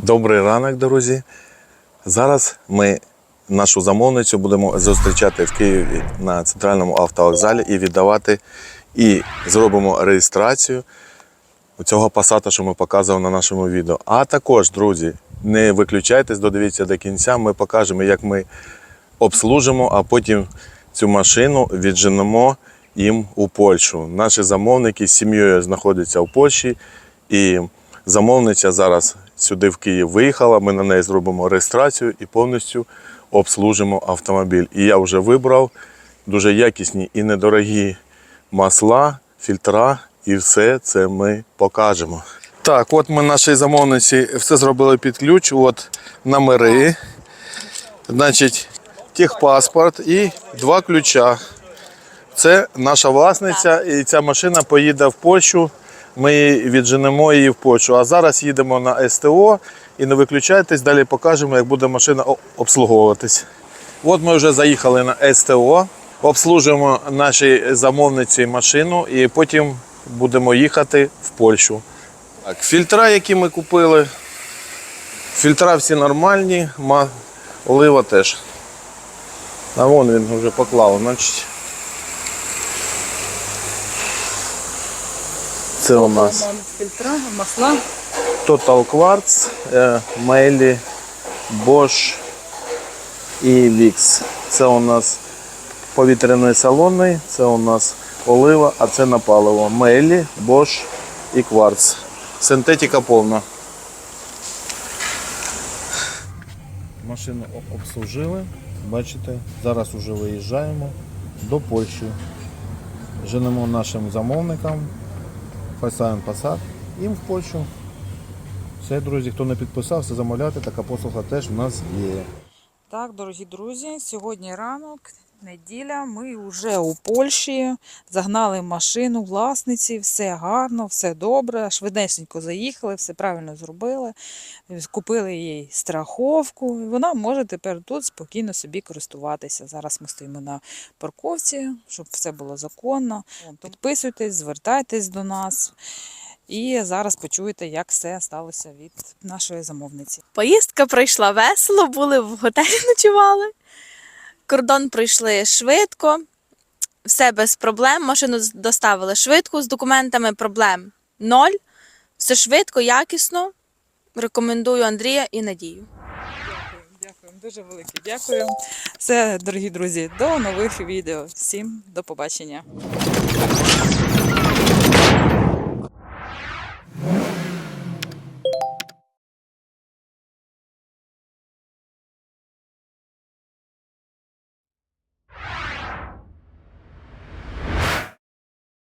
Добрий ранок, друзі. Зараз ми нашу замовницю будемо зустрічати в Києві на центральному автовокзалі і віддавати. І зробимо реєстрацію цього пасата, що ми показували на нашому відео. А також, друзі, не виключайтесь, додивіться до кінця. Ми покажемо, як ми обслужимо, а потім цю машину відженемо їм у Польщу. Наші замовники з сім'єю знаходяться в Польщі, і замовниця зараз сюди в Київ виїхала. Ми на неї зробимо реєстрацію і повністю обслужимо автомобіль. І я вже вибрав дуже якісні і недорогі масла, фільтра, і все це ми покажемо. Так, от ми нашій замовниці все зробили під ключ. От номери, значить, техпаспорт і два ключа. Це наша власниця, і ця машина поїде в Польщу. Ми відженемо її в Польщу. А зараз їдемо на СТО і не виключайтесь, далі покажемо, як буде машина обслуговуватись. От ми вже заїхали на СТО, обслужуємо нашій замовниці машину і потім будемо їхати в Польщу. Так, фільтра, які ми купили. Фільтра всі нормальні, олива теж. А вон він вже поклав, значить. Це у нас Фільтра, масла. Total Quartz, е, Мейлі, Bosch і Vix. Це у нас повітряний салонний, це у нас олива, а це на паливо. Мейлі, Bosch і Quartz. Синтетика повна. Машину обслужили. Бачите, зараз вже виїжджаємо до Польщі. Женемо нашим замовникам. Файсайн Passat їм в Польщу. Все, друзі, хто не підписався, замовляти, така послуга теж в нас є. Так, дорогі друзі, сьогодні ранок, неділя. Ми вже у Польщі загнали машину власниці, все гарно, все добре. Швидесенько заїхали, все правильно зробили. Купили їй страховку. і Вона може тепер тут спокійно собі користуватися. Зараз ми стоїмо на парковці, щоб все було законно. Підписуйтесь, звертайтесь до нас. І зараз почуєте, як все сталося від нашої замовниці. Поїздка пройшла весело, були в готелі ночували. Кордон пройшли швидко, все без проблем. Машину доставили швидко, з документами проблем ноль. Все швидко, якісно. Рекомендую Андрія і Надію. Дякую, дуже велике дякую. Все, дорогі друзі, до нових відео. Всім до побачення.